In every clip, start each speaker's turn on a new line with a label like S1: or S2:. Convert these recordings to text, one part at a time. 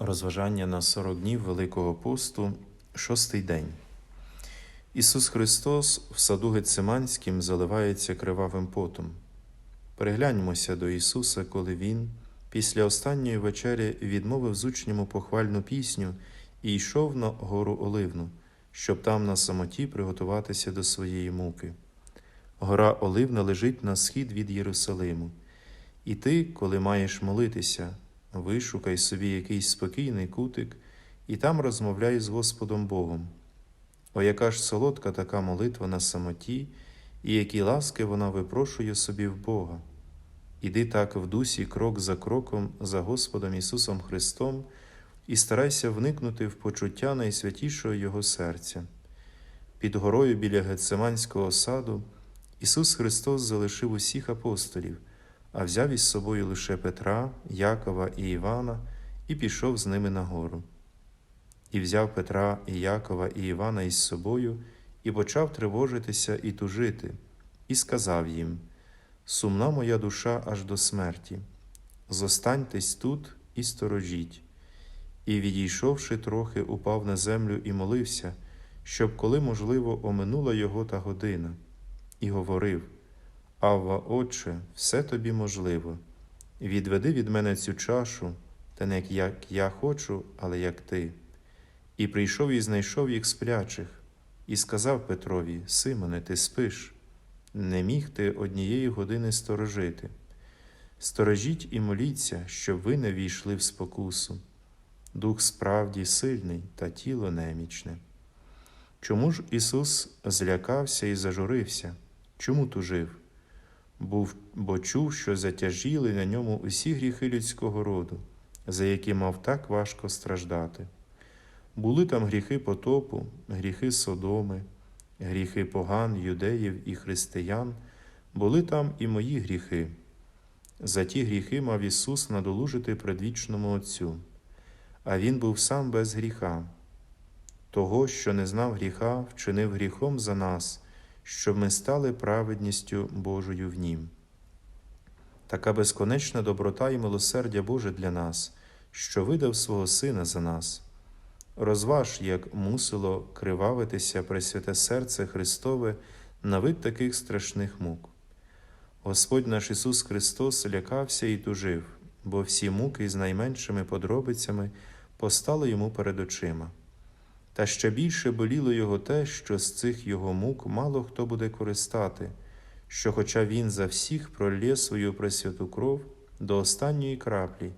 S1: Розважання на 40 днів Великого посту, шостий день. Ісус Христос в саду Гециманським заливається кривавим потом. Перегляньмося до Ісуса, коли Він після останньої вечері відмовив з учням похвальну пісню і йшов на гору Оливну, щоб там на самоті приготуватися до своєї муки. Гора Оливна лежить на схід від Єрусалиму. І ти, коли маєш молитися, вишукай собі якийсь спокійний кутик і там розмовляй з Господом Богом. О, яка ж солодка така молитва на самоті, і які ласки вона випрошує собі в Бога. Іди так в дусі крок за кроком за Господом Ісусом Христом і старайся вникнути в почуття найсвятішого Його серця. Під горою біля Гецеманського саду Ісус Христос залишив усіх апостолів, а взяв із собою лише Петра, Якова і Івана і пішов з ними на гору. І взяв Петра і Якова і Івана із собою, і почав тривожитися і тужити, і сказав їм: Сумна моя душа аж до смерті, зостаньтесь тут і сторожіть. І, відійшовши трохи, упав на землю і молився, щоб, коли можливо, оминула його та година, і говорив: Авва, Отче, все тобі можливо. Відведи від мене цю чашу, та не як я хочу, але як ти. І прийшов і знайшов їх сплячих, і сказав Петрові: Симоне, ти спиш, не міг ти однієї години сторожити. Сторожіть і моліться, щоб ви не війшли в спокусу. Дух справді сильний та тіло немічне. Чому ж Ісус злякався і зажурився? Чому тужив? Був, бо чув, що затяжіли на ньому усі гріхи людського роду, за які мав так важко страждати. Були там гріхи потопу, гріхи Содоми, гріхи поган, юдеїв і християн, були там і мої гріхи. За ті гріхи мав Ісус надолужити предвічному Отцю, а Він був сам без гріха. Того, що не знав гріха, вчинив гріхом за нас, щоб ми стали праведністю Божою в Нім. Така безконечна доброта і милосердя Боже для нас, що видав свого Сина за нас. Розваж, як мусило кривавитися Пресвяте серце Христове на вид таких страшних мук. Господь наш Ісус Христос лякався і тужив, бо всі муки з найменшими подробицями постали йому перед очима. Та ще більше боліло його те, що з цих його мук мало хто буде користати, що, хоча він за всіх пролє свою пресвяту кров до останньої краплі,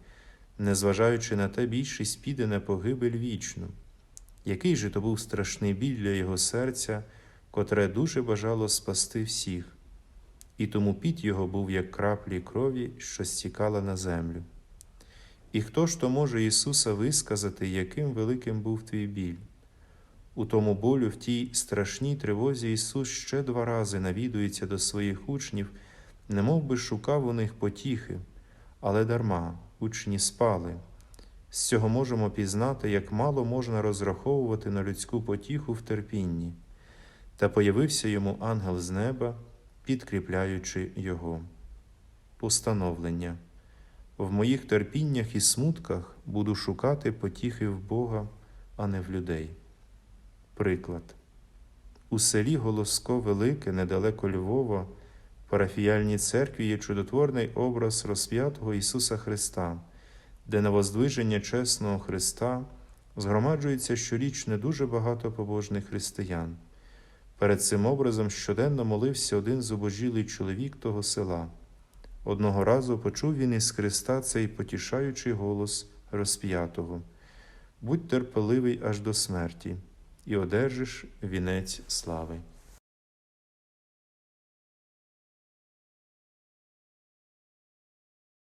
S1: незважаючи на те, більшість піде на погибель вічну. Який же то був страшний біль для його серця, котре дуже бажало спасти всіх, і тому піт його був як краплі крові, що стікала на землю. І хто ж то може Ісуса висказати, яким великим був твій біль? У тому болю, в тій страшній тривозі Ісус ще два рази навідується до своїх учнів, немов би шукав у них потіхи, але дарма учні спали. З цього можемо пізнати, як мало можна розраховувати на людську потіху в терпінні, та появився йому ангел з неба, підкріпляючи його. Постановлення. В моїх терпіннях і смутках буду шукати потіхи в Бога, а не в людей. Приклад. У селі Голоско Велике, недалеко Львова, в парафіяльній церкві є чудотворний образ розп'ятого Ісуса Христа, де на воздвиження чесного Христа згромаджується щорічно дуже багато побожних християн. Перед цим образом щоденно молився один зубожілий чоловік того села. Одного разу почув він із Христа цей потішаючий голос розп'ятого Будь терпеливий аж до смерті, і одержиш вінець слави.